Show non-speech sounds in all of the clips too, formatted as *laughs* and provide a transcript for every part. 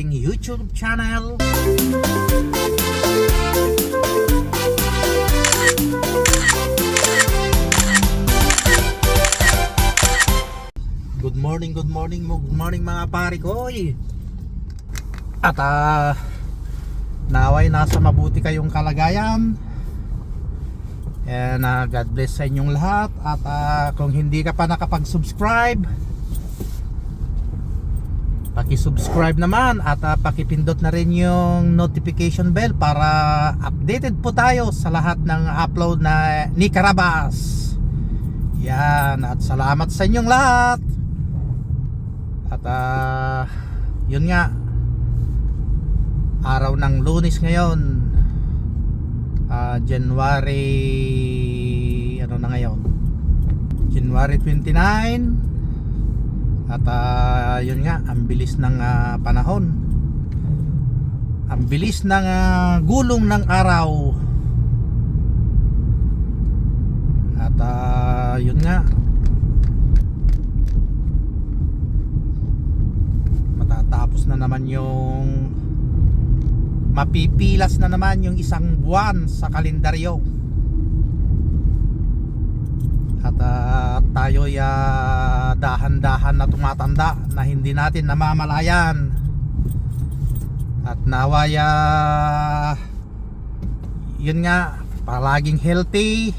ating YouTube channel. Good morning, good morning, good morning mga pare ko. At ah, naway nasa mabuti kayong kalagayan. And ah, God bless sa inyong lahat. At ah, kung hindi ka pa nakapag-subscribe, Paki-subscribe naman at uh, pakipindot na rin yung notification bell para updated po tayo sa lahat ng upload na ni Karabas. Yan at salamat sa inyong lahat. At uh, yun nga araw ng lunes ngayon Ah, January ano na ngayon January 29 at ah, yun nga, ang bilis ng ah, panahon. Ang bilis ng ah, gulong ng araw. At ah, yun nga. Matatapos na naman yung mapipilas na naman yung isang buwan sa kalendaryo. At tayo ya dahan-dahan na tumatanda na hindi natin namamalayan. At nawaya yun nga palaging healthy.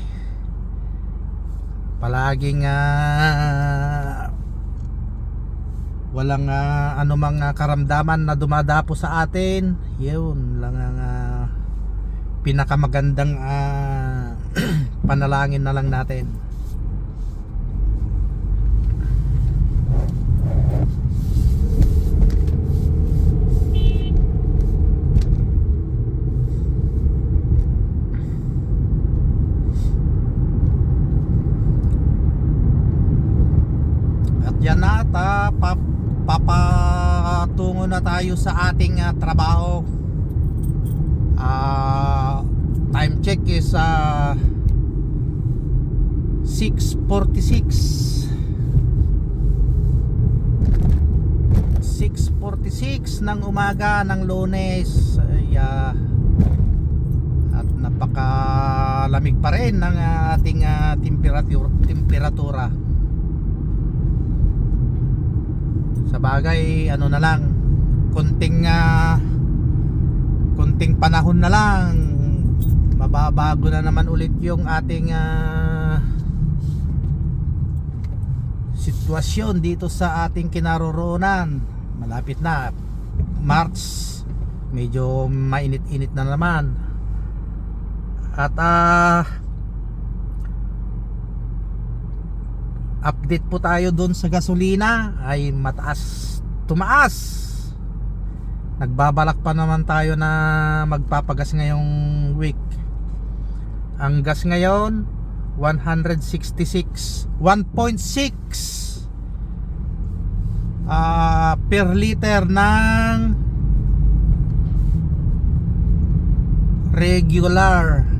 Palaging ah, walang ah, anumang ah, karamdaman na dumadapo sa atin. Yun lang ang ah, pinakamagandang ah, *clears throat* panalangin na lang natin At yan na at ah, pa, papatungo na tayo sa ating ah, trabaho. Ah, time check is ah, 6:46. 6:46 ng umaga ng Lunes. Ay, ah, at napakalamig pa rin ng ah, ating ah, temperatura temperatura. sa bagay ano na lang kunting ah, kunting panahon na lang. Mababago na naman ulit yung ating ah, sitwasyon dito sa ating kinaroroonan. Malapit na. March. Medyo mainit-init na naman. At ah update po tayo doon sa gasolina. Ay mataas. Tumaas nagbabalak pa naman tayo na magpapagas ngayong week. Ang gas ngayon 166 1.6 ah, per liter ng regular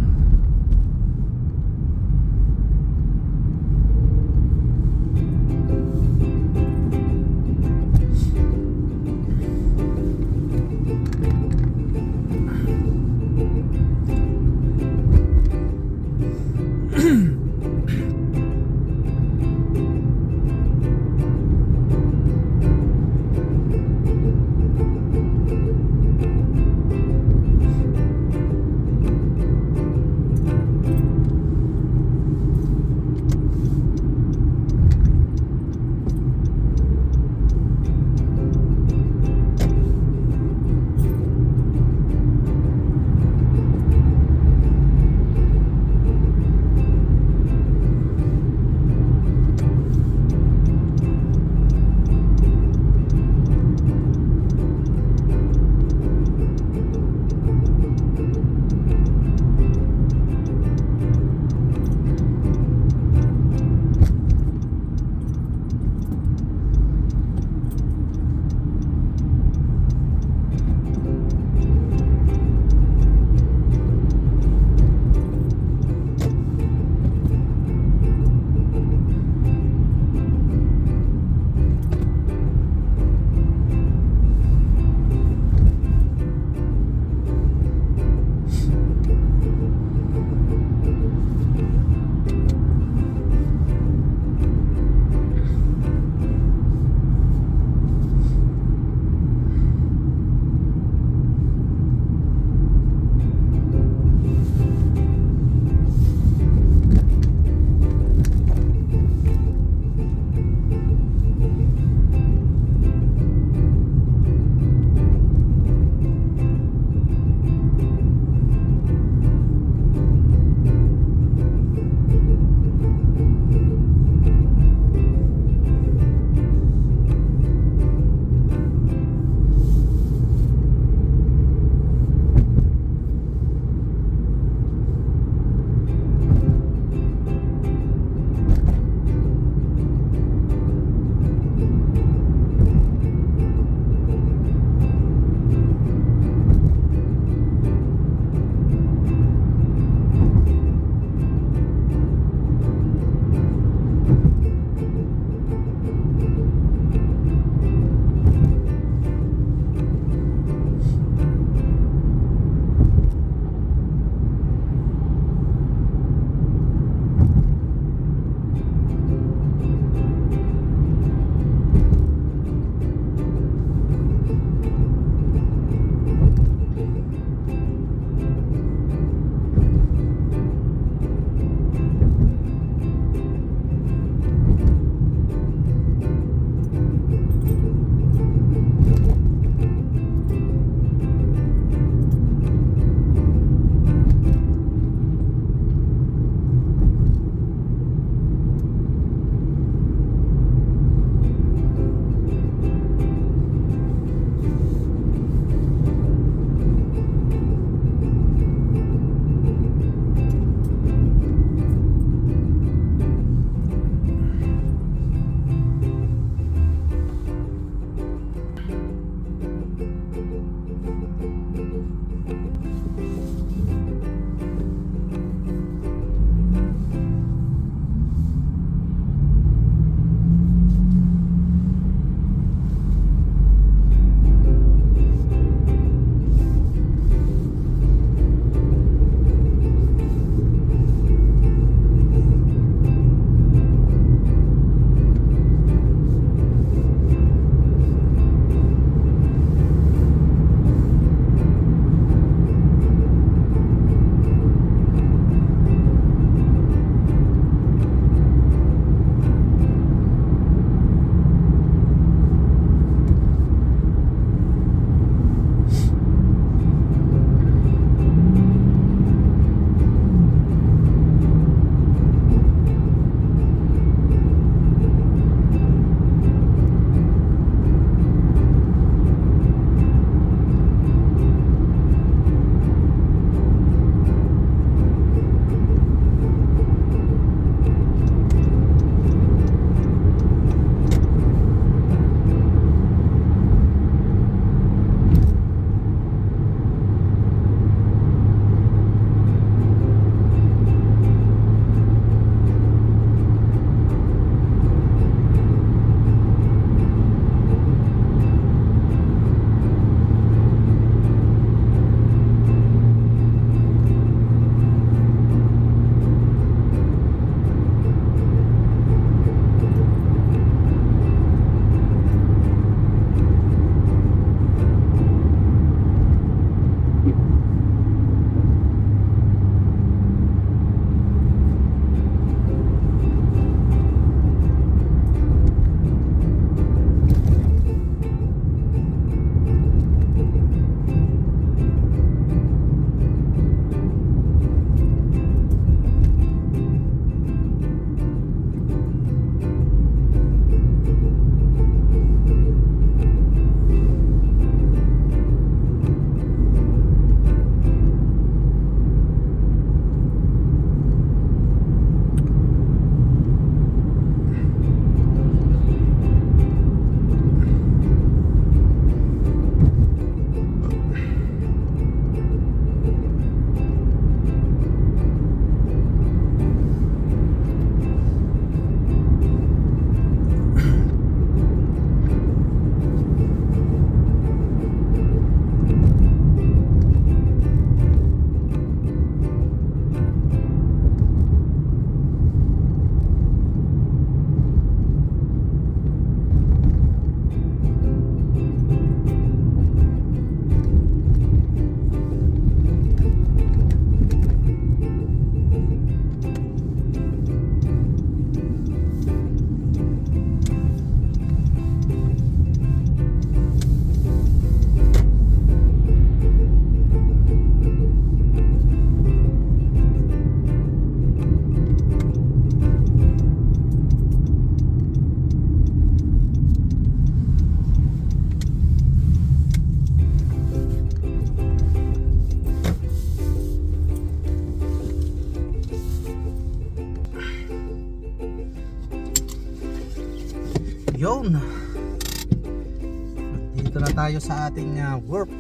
dito na tayo sa ating ah, work.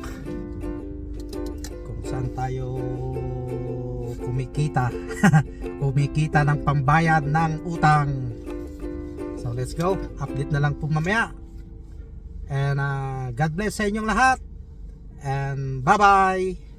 Kung saan tayo kumikita. *laughs* Kumikita ng pambayad ng utang. So let's go. Update na lang po mamaya. And ah, God bless sa inyong lahat. And bye bye